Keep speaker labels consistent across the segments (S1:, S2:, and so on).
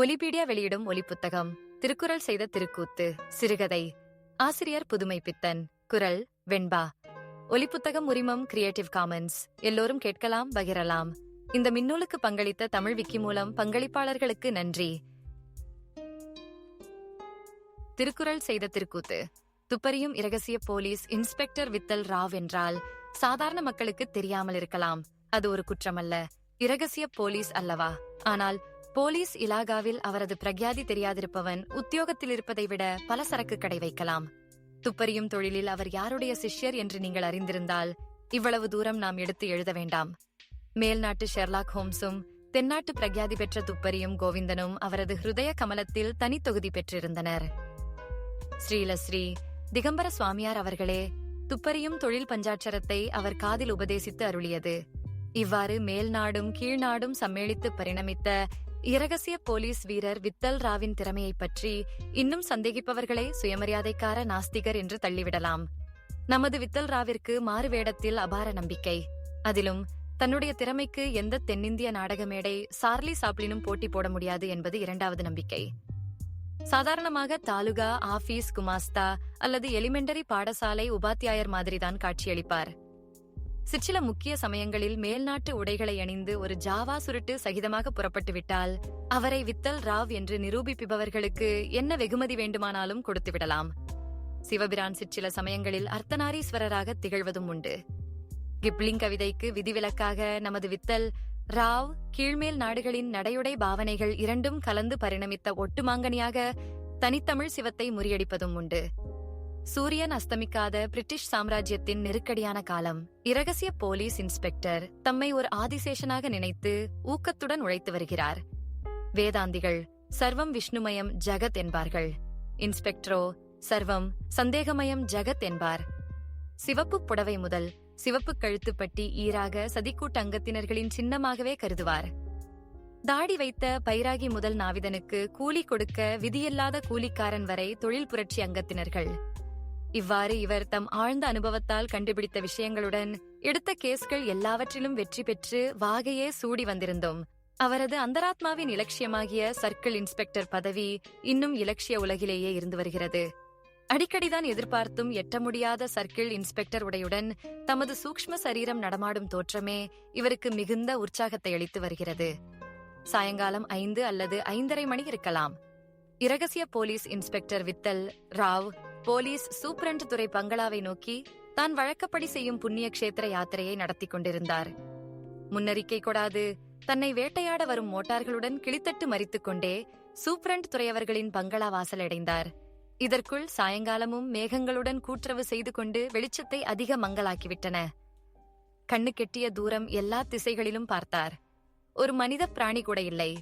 S1: ஒலிபீடியா வெளியிடும் ஒலிப்புத்தகம் திருக்குறள் செய்த திருக்கூத்து சிறுகதை ஆசிரியர் புதுமை பித்தன் குரல் வெண்பா. ஒலிப்புத்தகம் உரிமம் கிரியேட்டிவ் காமன்ஸ் எல்லோரும் கேட்கலாம் பகிரலாம். இந்த மின்னூலுக்கு பங்களித்த தமிழ் விக்கி மூலம் பங்களிப்பாளர்களுக்கு நன்றி. திருக்குறள் செய்த திருக்கூத்து. துப்பறியும் இரகசிய போலீஸ் இன்ஸ்பெக்டர் வித்தல் ராவ் என்றால் சாதாரண மக்களுக்கு தெரியாமல் இருக்கலாம். அது ஒரு குற்றமல்ல. இரகசிய போலீஸ் அல்லவா? ஆனால் போலீஸ் இலாகாவில் அவரது பிரக்யாதி தெரியாதிருப்பவன் உத்தியோகத்தில் இருப்பதை விட பல சரக்கு கடை வைக்கலாம். துப்பறியும் தொழிலில் அவர் யாருடைய சிஷ்யர் என்று நீங்கள் அறிந்திருந்தால் இவ்வளவு தூரம் நாம் எடுத்து எழுத வேண்டாம். மேல்நாட்டு ஷெர்லாக் ஹோம்ஸும் தென்னாட்டு பிரக்யாதி பெற்ற துப்பறியும் கோவிந்தனும் அவரது ஹிருதய கமலத்தில் தனித்தொகுதி பெற்றிருந்தனர். ஸ்ரீலஸ்ரீ திகம்பர சுவாமியார் அவர்களே துப்பறியும் தொழில் பஞ்சாட்சரத்தை அவர் காதில் உபதேசித்து அருளியது. இவ்வாறு மேல்நாடும் கீழ்நாடும் சம்மேளித்து பரிணமித்த இரகசிய போலீஸ் வீரர் வித்தல் ராவின் திறமையைப் பற்றி இன்னும் சந்தேகிப்பவர்களை சுயமரியாதைக்கார நாஸ்திகர் என்று தள்ளிவிடலாம். நமது வித்தல் ராவிற்கு மாறு வேடத்தில் அபார நம்பிக்கை. அதிலும் தன்னுடைய திறமைக்கு எந்த தென்னிந்திய நாடக மேடை சார்லி சாப்ளினும் போட்டி போட முடியாது என்பது இரண்டாவது நம்பிக்கை. சாதாரணமாக தாலுகா ஆபீஸ் குமாஸ்தா அல்லது எலிமெண்டரி பாடசாலை உபாத்தியாயர் மாதிரிதான் காட்சியளிப்பார். சிற்சில முக்கிய சமயங்களில் மேல்நாட்டு உடைகளை அணிந்து ஒரு ஜாவா சுருட்டு சகிதமாக புறப்பட்டு விட்டால் அவரை வித்தல் ராவ் என்று நிரூபிப்பவர்களுக்கு என்ன வெகுமதி வேண்டுமானாலும் கொடுத்து விடலாம். சிவபிரான் சிற்சில சமயங்களில் அர்த்தநாரீஸ்வரராக திகழ்வதும் உண்டு. கிப்ளிங் கவிதைக்கு விதிவிலக்காக நமது வித்தல் ராவ் கீழ்மேல் நாடுகளின் நடையுடை பாவனைகள் இரண்டும் கலந்து பரிணமித்த ஒட்டுமாங்கனியாக தனித்தமிழ் சிவத்தை முறியடிப்பதும் உண்டு. சூரியன் அஸ்தமிக்காத பிரிட்டிஷ் சாம்ராஜ்யத்தின் நெருக்கடியான காலம். இரகசிய போலீஸ் இன்ஸ்பெக்டர் தம்மை ஒரு ஆதிசேஷனாக நினைத்து ஊக்கத்துடன் உழைத்து வருகிறார். வேதாந்திகள் சர்வம் விஷ்ணுமயம் ஜகத் என்பார்கள். இன்ஸ்பெக்டரோ சர்வம் சந்தேகமயம் ஜகத் என்பார். சிவப்பு புடவை முதல் சிவப்பு கழுத்துப்பட்டி ஈராக சதிக்கூட்ட அங்கத்தினர்களின் சின்னமாகவே கருதுவார். தாடி வைத்த பைராகி முதல் நாவிதனுக்கு கூலி கொடுக்க விதியில்லாத கூலிக்காரன் வரை தொழில் புரட்சி அங்கத்தினர்கள். இவ்வாறு இவர் தம் ஆழ்ந்த அனுபவத்தால் கண்டுபிடித்த விஷயங்களுடன் எடுத்த கேஸ்கள் எல்லாவற்றிலும் வெற்றி பெற்று வாகையே சூடி வந்திருந்தோம். அவரது அந்தராத்மாவின் இலட்சியமாகிய சர்க்கிள் இன்ஸ்பெக்டர் பதவி இன்னும் இலட்சிய உலகிலேயே இருந்து வருகிறது. அடிக்கடிதான் எதிர்பார்த்தும் எட்ட முடியாத சர்க்கிள் இன்ஸ்பெக்டர் உடையுடன் தமது சூக்ஷ்ம சரீரம் நடமாடும் தோற்றமே இவருக்கு மிகுந்த உற்சாகத்தை அளித்து வருகிறது. சாயங்காலம் ஐந்து அல்லது ஐந்தரை மணி இருக்கலாம். இரகசிய police inspector Vithal Rao police superintendent துறை பங்களாவை நோக்கி தான் வழக்கப்படி செய்யும் புண்ணிய கஷேத்திர யாத்திரையை நடத்தி கொண்டிருந்தார். முன்னறிக்கை கொடாது தன்னை வேட்டையாட வரும் மோட்டார்களுடன் கிளித்தட்டு மறித்துக் கொண்டே சூப்பரண்ட் துறையவர்களின் பங்களா வாசலடைந்தார் இதற்குள் சாயங்காலமும் மேகங்களுடன் கூட்டுறவு செய்து கொண்டு வெளிச்சத்தை அதிக மங்களாக்கிவிட்டன. கண்ணு கெட்டிய தூரம் எல்லா திசைகளிலும் பார்த்தார். ஒரு மனித பிராணி கூட இல்லை.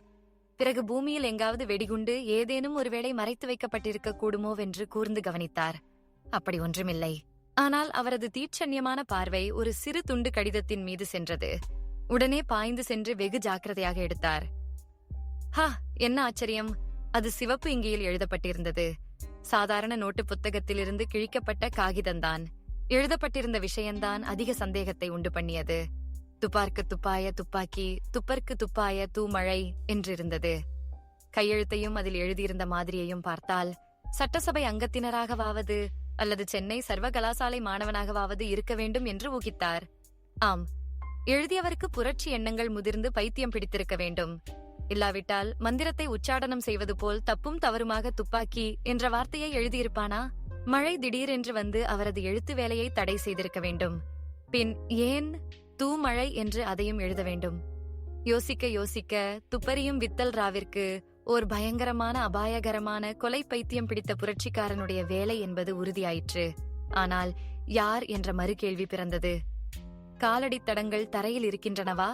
S1: பிறகு பூமியில் எங்காவது வெடிகுண்டு ஏதேனும் ஒருவேளை மறைத்து வைக்கப்பட்டிருக்க கூடுமோவென்று கூர்ந்து கவனித்தார். அப்படி ஒன்றுமில்லை. ஆனால் அவரது தீட்சண்யமான பார்வை ஒரு சிறு துண்டு கடிதத்தின் மீது சென்றது. உடனே பாய்ந்து சென்று வெகு ஜாக்கிரதையாக எடுத்தார். ஹா என்ன ஆச்சரியம். அது சிவப்பு இங்கியில் எழுதப்பட்டிருந்தது. சாதாரண நோட்டு புத்தகத்திலிருந்து கிழிக்கப்பட்ட காகிதம்தான். எழுதப்பட்டிருந்த விஷயம்தான் அதிக சந்தேகத்தை உண்டு பண்ணியது. துப்பார்க்கு துப்பாய துப்பாக்கி துப்பர்க்கு துப்பாய தூமழை என்றிருந்தது. கையெழுத்தையும் அதில் எழுதியிருந்த மாதிரியையும் பார்த்தால் சட்டசபை அங்கத்தினராகவாவது அல்லது சென்னை சர்வகலாசாலை மாணவனாகவாவது இருக்க வேண்டும் என்று ஊகித்தார். ஆம் எழுதியவருக்கு புரட்சி எண்ணங்கள் முதிர்ந்து பைத்தியம் பிடித்திருக்க வேண்டும். இல்லாவிட்டால் மந்திரத்தை உச்சாடனம் செய்வது போல் தப்பும் தவறுமாக துப்பாக்கி என்ற வார்த்தையை எழுதியிருப்பானா? மழை திடீரென்று வந்து அவரது எழுத்து வேலையை தடை செய்திருக்க வேண்டும். பின் ஏன் தூமழை என்று அதையும் எழுத வேண்டும். யோசிக்க யோசிக்க துப்பறியும் வித்தல் ராவிற்கு ஓர் பயங்கரமான அபாயகரமான கொலை பைத்தியம் பிடித்த புரட்சிக்காரனுடைய வேலை என்பது உறுதியாயிற்று. ஆனால் யார் என்ற மறுகேள்வி பிறந்தது. காலடி தடங்கள் தரையில் இருக்கின்றனவா?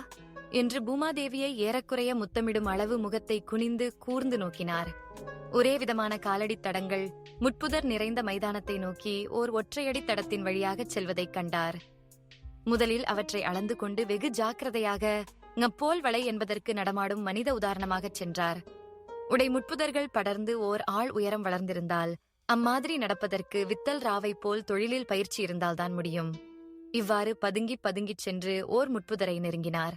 S1: என்று பூமாதேவியை ஏறக்குறைய முத்தமிடும் அளவு முகத்தை குனிந்து கூர்ந்து நோக்கினார். ஒரே விதமான காலடி தடங்கள் முட்புதர் நிறைந்த மைதானத்தை நோக்கி ஓர் ஒற்றையடி தடத்தின் வழியாகச் செல்வதைக் கண்டார். முதலில் அவற்றை அளந்து கொண்டு வெகு ஜாக்கிரதையாக நப்போல் வலை என்பதற்கு நடமாடும் மனித உதாரணமாகச் சென்றார். உடை முட்புதர்கள் படர்ந்து ஓர் ஆள் உயரம் வளர்ந்திருந்தால் அம்மாதிரி நடப்பதற்கு வித்தல் ராவை போல் தொழிலில் பயிற்சி இருந்தால்தான் முடியும். இவ்வாறு பதுங்கி பதுங்கிச் சென்று ஓர் முட்புதரை நெருங்கினார்.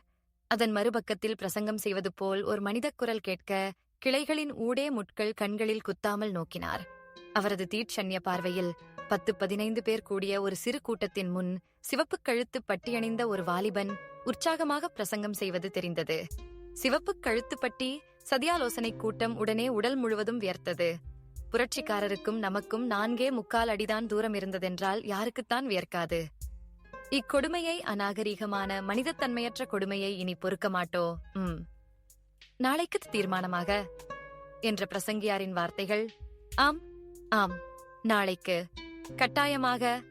S1: அதன் மறுபக்கத்தில் பிரசங்கம் செய்வது போல் ஒரு மனிதக் குரல் கேட்க கிளைகளின் ஊடே முட்கள் கண்களில் குத்தாமல் நோக்கினார். அவரது தீட்சண்ய பார்வையில் பத்து பதினைந்து பேர் கூடிய ஒரு சிறு கூட்டத்தின் முன் சிவப்பு கழுத்து பட்டியணிந்த ஒரு வாலிபன் உற்சாகமாக பிரசங்கம் செய்வது தெரிந்தது. சிவப்பு கழுத்து பட்டி சதியாலோசனை கூட்டம் உடனே உடல் முழுவதும் வியர்த்தது. புரட்சிக்காரருக்கும் நமக்கும் நான்கே முக்கால் அடிதான் தூரம் இருந்ததென்றால் யாருக்குத்தான் வியர்க்காது. இக்கொடுமையை அநாகரீகமான மனிதத்தன்மையற்ற கொடுமையை இனி பொறுக்க மாட்டோ? உம் நாளைக்கு தீர்மானமாக. என்ற பிரசங்கியாரின் வார்த்தைகள் ஆம் ஆம் நாளைக்கு. கட்டாயமாக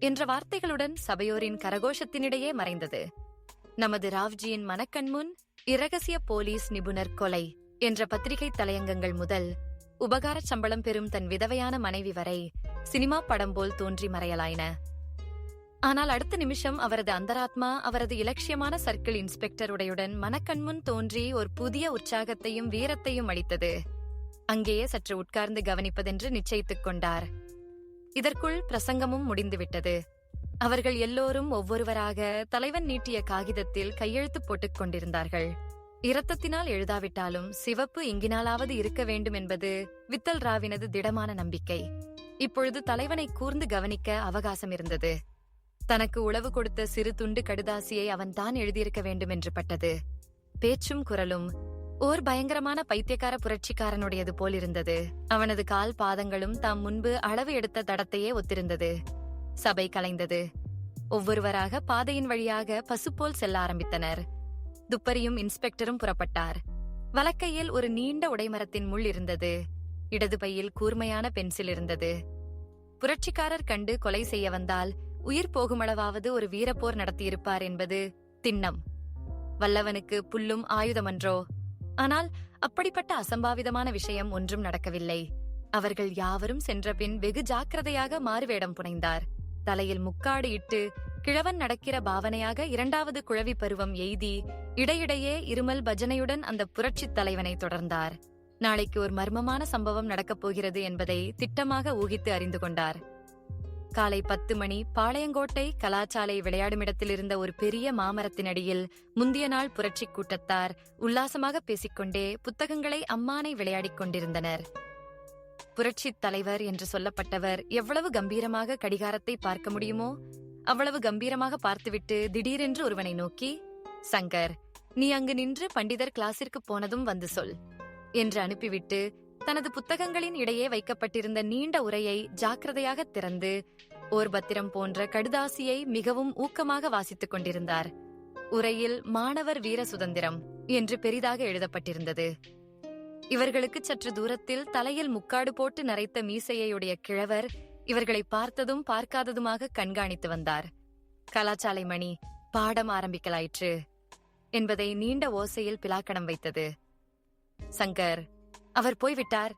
S1: என்ற வார்த்தைகளுடன் சபையோரின் கரகோஷத்தினிடையே மறைந்தது. நமது ராவ்ஜியின் மனக்கண்முன் இரகசிய போலீஸ் நிபுணர் கொலை என்ற பத்திரிகை தலையங்கங்கள் முதல் உபகார சம்பளம் பெறும் தன் விதவையான மனைவி வரை சினிமா படம் போல் தோன்றி மறையலாயின. ஆனால் அடுத்த நிமிஷம் அவரது அந்தராத்மா அவரது இலட்சியமான சர்க்கிள் இன்ஸ்பெக்டர் உடையுடன் மனக்கண்முன் தோன்றி ஒரு புதிய உற்சாகத்தையும் வீரத்தையும் அளித்தது. அங்கேயே சற்று உட்கார்ந்து கவனிப்பதென்று நிச்சயித்துக் கொண்டார். இதற்குள் பிரசங்கமும் முடிந்துவிட்டது. அவர்கள் எல்லோரும் ஒவ்வொருவராக தலைவன் நீட்டிய காகிதத்தில் கையெழுத்து போட்டுக் கொண்டிருந்தார்கள். இரத்தத்தினால் எழுதாவிட்டாலும் சிவப்பு இங்கினாலாவது இருக்க வேண்டும் என்பது வித்தல் ராவினது திடமான நம்பிக்கை. இப்பொழுது தலைவனை கூர்ந்து கவனிக்க அவகாசம் இருந்தது. தனக்கு உளவு கொடுத்த சிறு துண்டு கடுதாசியை அவன் தான் எழுதியிருக்க வேண்டும் என்று பட்டது. பேச்சும் குரலும் ஓர் பயங்கரமான பைத்தியக்கார புரட்சிக்காரனுடையது போலிருந்தது. அவனது கால் பாதங்களும் தாம் முன்பு அளவு எடுத்த தடத்தையே ஒத்திருந்தது. சபை கலைந்தது. ஒவ்வொருவராக பாதையின் வழியாக பசுப்போல் செல்ல ஆரம்பித்தனர். துப்பரியும் இன்ஸ்பெக்டரும் புறப்பட்டார். வலக்கையில் ஒரு நீண்ட உடைமரத்தின் முள் இருந்தது. இடது பையில் கூர்மையான பென்சில் இருந்தது. புரட்சிக்காரர் கண்டு கொலை செய்ய வந்தால் உயிர் போகுமளவாவது ஒரு வீரப்போர் நடத்தியிருப்பார் என்பது திண்ணம். வல்லவனுக்கு புல்லும் ஆயுதமன்றோ? ஆனால் அப்படிப்பட்ட அசம்பாவிதமான விஷயம் ஒன்றும் நடக்கவில்லை. அவர்கள் யாவரும் சென்றபின் வெகு ஜாக்கிரதையாக மாறுவேடம் புனைந்தார். தலையில் முக்காடு இட்டு கிழவன் நடக்கிற பாவனையாக இரண்டாவது குழவி பருவம் எய்தி இடையிடையே இருமல் பஜனையுடன் அந்த புரட்சித் தலைவனை தொடர்ந்தார். நாளைக்கு ஒரு மர்மமான சம்பவம் நடக்கப் போகிறது என்பதை திட்டமாக ஊகித்து அறிந்து கொண்டார். காலை பத்து மணி பாளையங்கோட்டை கலாச்சாலை விளையாடுமிடத்தில் இருந்த ஒரு பெரிய மாமரத்தினடியில் முந்திய நாள் புரட்சி கூட்டத்தார் உல்லாசமாக பேசிக்கொண்டே புத்தகங்களை அம்மானை விளையாடிக் கொண்டிருந்தனர். புரட்சித் தலைவர் என்று சொல்லப்பட்டவர் எவ்வளவு கம்பீரமாக கடிகாரத்தை பார்க்க முடியுமோ அவ்வளவு கம்பீரமாக பார்த்துவிட்டு திடீரென்று ஒருவனை நோக்கி சங்கர் நீ அங்கு நின்று பண்டிதர் கிளாஸிற்கு போனதும் வந்து சொல் என்று அனுப்பிவிட்டு தனது புத்தகங்களின் இடையே வைக்கப்பட்டிருந்த நீண்ட உரையை ஜாக்கிரதையாக திறந்து ஓர் பத்திரம் போன்ற கடுதாசியை மிகவும் ஊக்கமாக வாசித்துக் கொண்டிருந்தார். உரையில் மாணவர் வீர சுதந்திரம் என்று பெரிதாக எழுதப்பட்டிருந்தது. இவர்களுக்கு சற்று தூரத்தில் தலையில் முக்காடு போட்டு நரைத்த மீசையுடைய கிழவர் இவர்களை பார்த்ததும் பார்க்காததுமாக கண்காணித்து வந்தார். கலாச்சாலை மணி பாடம் ஆரம்பிக்கலாயிற்று என்பதை நீண்ட ஓசையில் பிலாக்கணம் வைத்தது. சங்கர் அவர் போய்விட்டார்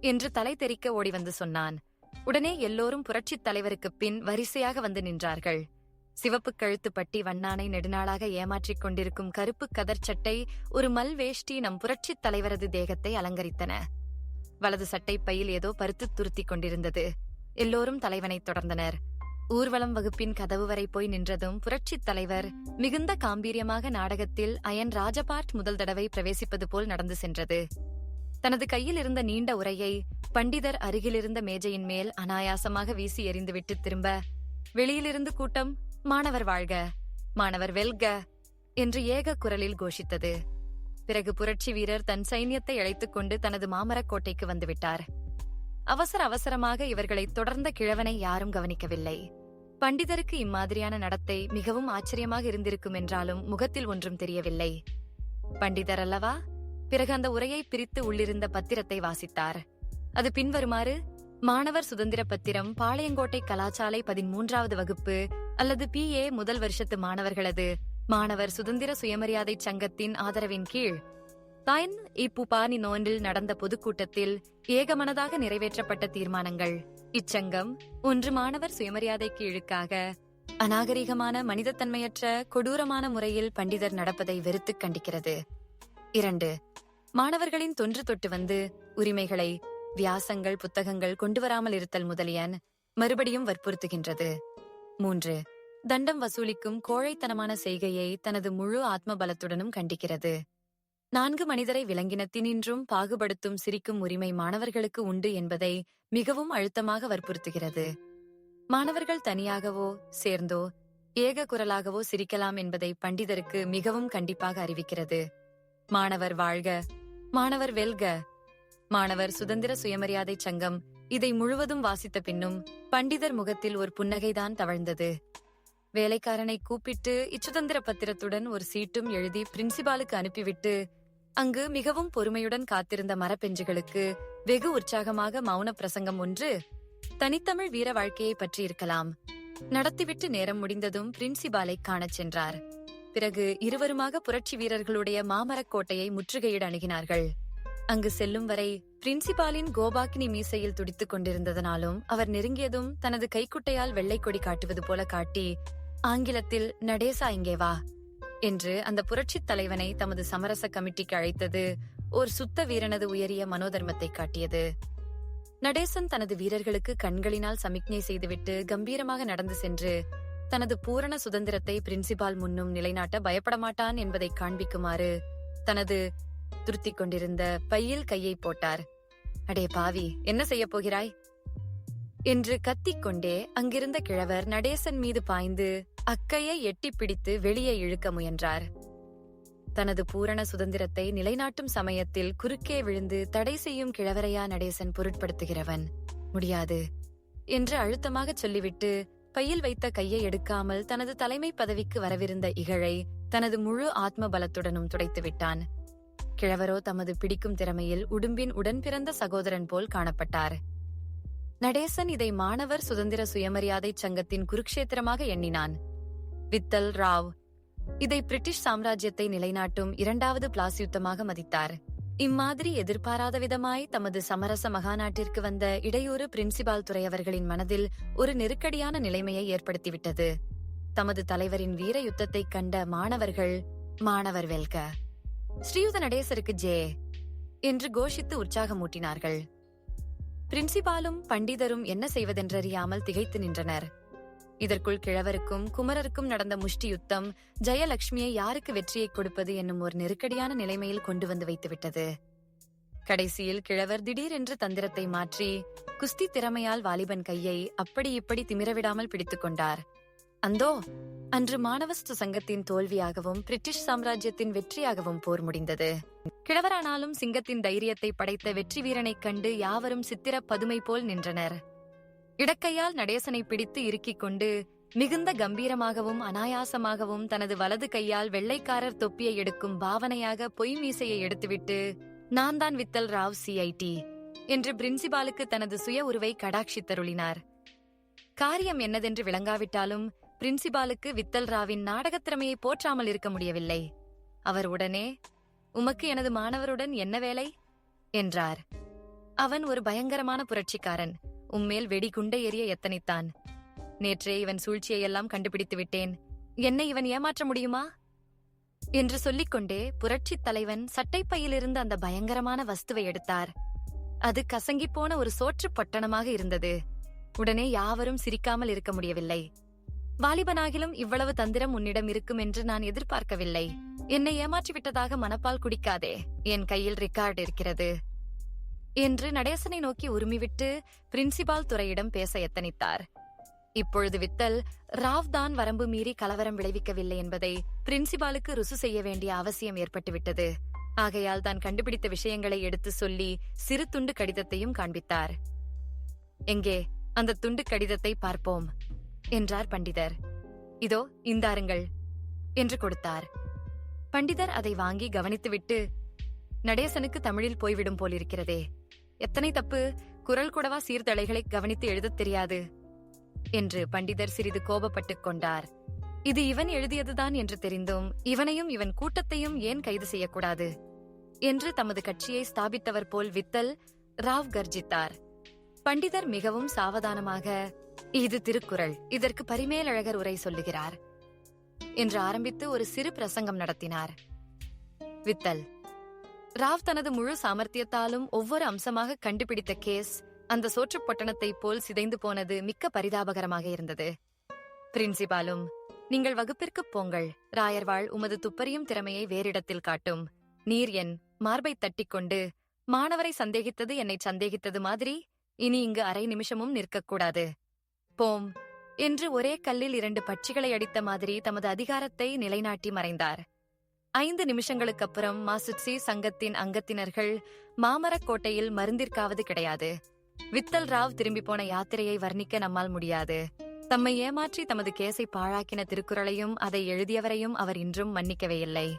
S1: என்று தலை தெறிக்க ஓடி வந்து சொன்னான். உடனே எல்லோரும் புரட்சித் தலைவருக்கு பின் வரிசையாக வந்து நின்றார்கள். சிவப்பு கழுத்து பட்டி வண்ணானை நெடுநாளாக ஏமாற்றிக் கொண்டிருக்கும் கருப்பு கதர் சட்டை ஒரு மல் வேஷ்டி நம் புரட்சித் தலைவரது தேகத்தை அலங்கரித்தன. வலது சட்டை பையில் ஏதோ பருத்து துருத்திக் கொண்டிருந்தது. எல்லோரும் தலைவனை தொடர்ந்தனர். ஊர்வலம் வகுப்பின் கதவு வரை போய் நின்றதும் புரட்சித் தலைவர் மிகுந்த காம்பீரியமாக நாடகத்தில் அயன் ராஜபாட் முதல் தடவை பிரவேசிப்பது போல் நடந்து சென்றது. தனது கையில் இருந்த நீண்ட உரையை பண்டிதர் அருகிலிருந்த மேஜையின் மேல் அனாயாசமாக வீசி எறிந்துவிட்டு திரும்ப வெளியிலிருந்து கூட்டம் மாணவர் வாழ்க மாணவர் வெல்க என்று ஏக குரலில் கோஷித்தது. பிறகு புரட்சி வீரர் தன் சைன்யத்தை அழைத்துக் கொண்டு தனது மாமரக் கோட்டைக்கு வந்துவிட்டார். அவசர அவசரமாக இவர்களை தொடர்ந்த கிழவனை யாரும் கவனிக்கவில்லை. பண்டிதருக்கு இம்மாதிரியான நடத்தை மிகவும் ஆச்சரியமாக இருந்திருக்கும் என்றாலும் முகத்தில் ஒன்றும் தெரியவில்லை. பண்டிதர் அல்லவா? பிறகு அந்த உரையை பிரித்து உள்ளிருந்த பத்திரத்தை வாசித்தார். அது பின்வருமாறு மாணவர் சுதந்திர பத்திரம் பாளையங்கோட்டை கலாச்சாலை பதிமூன்றாவது வகுப்பு அல்லது பி. ஏ. முதல் வருஷத்து மாணவர்களது மாணவர் சுதந்திர சுயமரியாதை சங்கத்தின் ஆதரவின் கீழ். தாயின் இப்புபானி நோன்றில் நடந்த பொதுக்கூட்டத்தில் ஏகமனதாக நிறைவேற்றப்பட்ட தீர்மானங்கள். இச்சங்கம் ஒன்று மாணவர் சுயமரியாதை கீழுக்காக அநாகரிகமான மனிதத்தன்மையற்ற கொடூரமான முறையில் பண்டிதர் நடப்பதை வெறுத்துக் கண்டிக்கிறது. இரண்டு. மாணவர்களின் தொன்று தொட்டு வந்து உரிமைகளை வியாசங்கள் புத்தகங்கள் கொண்டு வராமல் இருத்தல் முதலியன் மறுபடியும் வற்புறுத்துகின்றது. மூன்று. தண்டம் வசூலிக்கும் கோழைத்தனமான செய்கையை தனது முழு ஆத்ம பலத்துடனும் கண்டிக்கிறது. நான்கு மனிதரை விலங்கினத்தினின்றும் பாகுபடுத்தும் சிரிக்கும் உரிமை மாணவர்களுக்கு உண்டு என்பதை மிகவும் அழுத்தமாக வற்புறுத்துகிறது. மாணவர்கள் தனியாகவோ சேர்ந்தோ ஏக குரலாகவோ சிரிக்கலாம் என்பதை பண்டிதருக்கு மிகவும் கண்டிப்பாக அறிவிக்கிறது. மாணவர் வாழ்க. மாணவர் வெல்க. மாணவர் சுதந்திர சுயமரியாதை சங்கம் இதை முழுவதும் வாசித்த பின்னும் பண்டிதர் முகத்தில் ஒரு புன்னகைதான் தவழ்ந்தது. வேலைக்காரனை கூப்பிட்டு இச்சுதந்திர பத்திரத்துடன் ஒரு சீட்டும் எழுதி பிரின்சிபாலுக்கு அனுப்பிவிட்டு அங்கு மிகவும் பொறுமையுடன் காத்திருந்த மரப்பெஞ்சுகளுக்கு வெகு உற்சாகமாக மௌன பிரசங்கம் ஒன்று தனித்தமிழ் வீர வாழ்க்கையை பற்றி இருக்கலாம் நடத்திவிட்டு நேரம் முடிந்ததும் பிரின்சிபாலை காணச் சென்றார். பிறகு இருவருமாக புரட்சி வீரர்களுடைய மாமரக் கோட்டையை முற்றுகையிட அணுகினார்கள். அங்கு செல்லும் வரை பிரின்சிபாலின் கோபாக்கினி மீசையில் துடித்துக் கொண்டிருந்ததனாலும் அவர் நெருங்கியதும் தனது கைக்குட்டையால் வெள்ளை கொடி காட்டுவது போல காட்டி ஆங்கிலத்தில் நடேசா இங்கே வா என்று அந்த புரட்சித் தலைவனை தமது சமரச கமிட்டிக்கு அழைத்தது ஓர் சுத்த வீரனது உயரிய மனோதர்மத்தை காட்டியது. நடேசன் தனது வீரர்களுக்கு கண்களினால் சமிக்ஞை செய்துவிட்டு கம்பீரமாக நடந்து சென்று தனது பூரண சுதந்திரத்தை பிரின்சிபால் முன்னும் நிலைநாட்ட பயப்பட மாட்டான் என்பதை காண்பிக்குமாறு தனது துருத்திக் கொண்டிருந்த பையில் கையை போட்டார். அடே பாவி என்ன செய்யப் போகிறாய்? என்று கத்திக்கொண்டே அங்கிருந்த கிழவர் நடேசன் மீது பாய்ந்து அக்கையை எட்டிப் பிடித்து வெளியே இழுக்க முயன்றார். தனது பூரண சுதந்திரத்தை நிலைநாட்டும் சமயத்தில் குறுக்கே விழுந்து தடை செய்யும் கிழவரையா நடேசன் பொருட்படுத்துகிறவன்? முடியாது என்று அழுத்தமாகச் சொல்லிவிட்டு பையில் வைத்த கையை எடுக்காமல் தனது தலைமை பதவிக்கு வரவிருந்த இகழை தனது முழு ஆத்ம பலத்துடனும் துடைத்து விட்டான். கிழவரோ தமது பிடிக்கும் திறமையில் உடும்பின் உடன் பிறந்த சகோதரன் போல் காணப்பட்டார். நடேசன் இதை மாணவர் சுதந்திர சுயமரியாதை சங்கத்தின் குருக்ஷேத்திரமாக எண்ணினான். வித்தல் ராவ் இதை பிரிட்டிஷ் சாம்ராஜ்யத்தை நிலைநாட்டும் இரண்டாவது பிளாஸ் யுத்தமாக மதித்தார். இம்மாதிரி எதிர்பாராத விதமாய் தமது சமரச மகாநாட்டிற்கு வந்த இடையூறு பிரின்சிபால் துறை அவர்களின் மனதில் ஒரு நெருக்கடியான நிலைமையை ஏற்படுத்திவிட்டது. தமது தலைவரின் வீர யுத்தத்தைக் கண்ட மாணவர்கள் மாணவர் வெல்க. ஸ்ரீயுத நடேசருக்கு ஜே என்று கோஷித்து உற்சாகமூட்டினார்கள். பிரின்சிபாலும் பண்டிதரும் என்ன செய்வதென்றறியாமல் திகைத்து நின்றனர். இதற்குள் கிழவருக்கும் குமரருக்கும் நடந்த முஷ்டி யுத்தம் ஜெயலட்சுமியை யாருக்கு வெற்றியை கொடுப்பது என்னும் ஒரு நெருக்கடியான நிலைமையில் கொண்டு வந்து வைத்துவிட்டது. கடைசியில் கிழவர் திடீரென்று தந்திரத்தை மாற்றி குஸ்தி திறமையால் வாலிபன் கையை அப்படி இப்படி திமிரவிடாமல் பிடித்துக் கொண்டார். அந்தோ அன்று மாணவஸ்து சங்கத்தின் தோல்வியாகவும் பிரிட்டிஷ் சாம்ராஜ்யத்தின் வெற்றியாகவும் போர் முடிந்தது. கிழவரானாலும் சிங்கத்தின் தைரியத்தை படைத்த வெற்றி வீரனைக் கண்டு யாவரும் சித்திர பதுமை போல் நின்றனர். இடக்கையால் நடேசனை பிடித்து இறுக்கிக் கொண்டு மிகுந்த கம்பீரமாகவும் அனாயாசமாகவும் தனது வலது கையால் வெள்ளைக்காரர் தொப்பியை எடுக்கும் பாவனையாக பொய் மீசையை எடுத்துவிட்டு நான் தான் வித்தல் ராவ் சிஐடி என்று பிரின்சிபாலுக்கு தனது சுய உருவை கடாட்சித்தருளினார் காரியம் என்னதென்று விளங்காவிட்டாலும் பிரின்சிபாலுக்கு வித்தல் ராவின் நாடகத்திறமையை போற்றாமல் இருக்க முடியவில்லை. அவர் உடனே உமக்கு எனது மாணவருடன் என்ன வேலை? என்றார். அவன் ஒரு பயங்கரமான புரட்சிக்காரன். உம்மேல் வெடிகுண்டை எரிய எத்தனைத்தான். நேற்றே இவன் சூழ்ச்சியையெல்லாம் கண்டுபிடித்து விட்டேன். என்னை இவன் ஏமாற்ற முடியுமா? என்று சொல்லிக்கொண்டே புரட்சித் தலைவன் சட்டைப்பையிலிருந்து அந்த பயங்கரமான வஸ்துவை எடுத்தார். அது கசங்கிப்போன ஒரு சோற்றுப் பொட்டணமாக இருந்தது. உடனே யாவரும் சிரிக்காமல் இருக்க முடியவில்லை. வாலிபனாகிலும் இவ்வளவு தந்திரம் உன்னிடம் இருக்கும் என்று நான் எதிர்பார்க்கவில்லை. என்னை ஏமாற்றி விட்டதாக மனப்பால் குடிக்காதே. என் கையில் ரெக்கார்டு இருக்கிறது. என்று நடேசனை நோக்கி உருமிவிட்டு பிரின்சிபால் துறையிடம் பேச எத்தனித்தார். இப்பொழுது வித்தல் ராவ் தான் வரம்பு மீறி கலவரம் விளைவிக்கவில்லை என்பதை பிரின்சிபாலுக்கு ருசு செய்ய வேண்டிய அவசியம் ஏற்பட்டுவிட்டது. ஆகையால் தான் கண்டுபிடித்த விஷயங்களை எடுத்து சொல்லி சிறு துண்டு கடிதத்தையும் காண்பித்தார். எங்கே அந்த துண்டு கடிதத்தை பார்ப்போம் என்றார் பண்டிதர். இதோ இந்தாருங்கள் என்று கொடுத்தார். பண்டிதர் அதை வாங்கி கவனித்துவிட்டு நடேசனுக்கு தமிழில் போய்விடும் போலிருக்கிறதே. எத்தனை தப்பு குரல் கூடவா சீர்தழைகளை கவனித்து எழுதத் தெரியாது? என்று பண்டிதர் சிறிது கோபப்பட்டுக் கொண்டார். இது இவன் எழுதியதுதான் என்று தெரிந்தும் இவனையும் இவன் கூட்டத்தையும் ஏன் கைது செய்யக்கூடாது? என்று தமது கட்சியை ஸ்தாபித்தவர் போல் வித்தல் ராவ் கர்ஜித்தார். பண்டிதர் மிகவும் சாவதானமாக இது திருக்குறள் இதற்கு பரிமேலழகர் உரை சொல்லுகிறார் என்று ஆரம்பித்து ஒரு சிறு பிரசங்கம் நடத்தினார். வித்தல் ராவ் தனது முழு சாமர்த்தியத்தாலும் ஒவ்வொரு அம்சமாக கண்டுபிடித்த கேஸ் அந்த சோற்றுப் பொட்டணத்தைப் போல் சிதைந்து போனது மிக்க பரிதாபகரமாக இருந்தது. பிரின்சிபாலும் நீங்கள் வகுப்பிற்குப் போங்கள். ராயர்வாள் உமது துப்பறியும் திறமையை வேறிடத்தில் காட்டும். நீர் என் மார்பை தட்டிக்கொண்டு மாணவரை சந்தேகித்தது என்னை சந்தேகித்தது மாதிரி இனி இங்கு அரை நிமிஷமும் நிற்கக்கூடாது. போம். என்று ஒரே கல்லில் இரண்டு பட்சிகளை அடித்த மாதிரி தமது அதிகாரத்தை நிலைநாட்டி மறைந்தார். ஐந்து நிமிஷங்களுக்கு அப்புறம் மாசுட்சி சங்கத்தின் அங்கத்தினர்கள் மாமரக் கோட்டையில் மருந்திற்காவது கிடையாது. வித்தல் ராவ் திரும்பி போன யாத்திரையை வர்ணிக்க நம்மால் முடியாது. தம்மை ஏமாற்றி தமது கேஸை பாழாக்கின திருக்குறளையும் அதை எழுதியவரையும் அவர் இன்றும் மன்னிக்கவே இல்லை.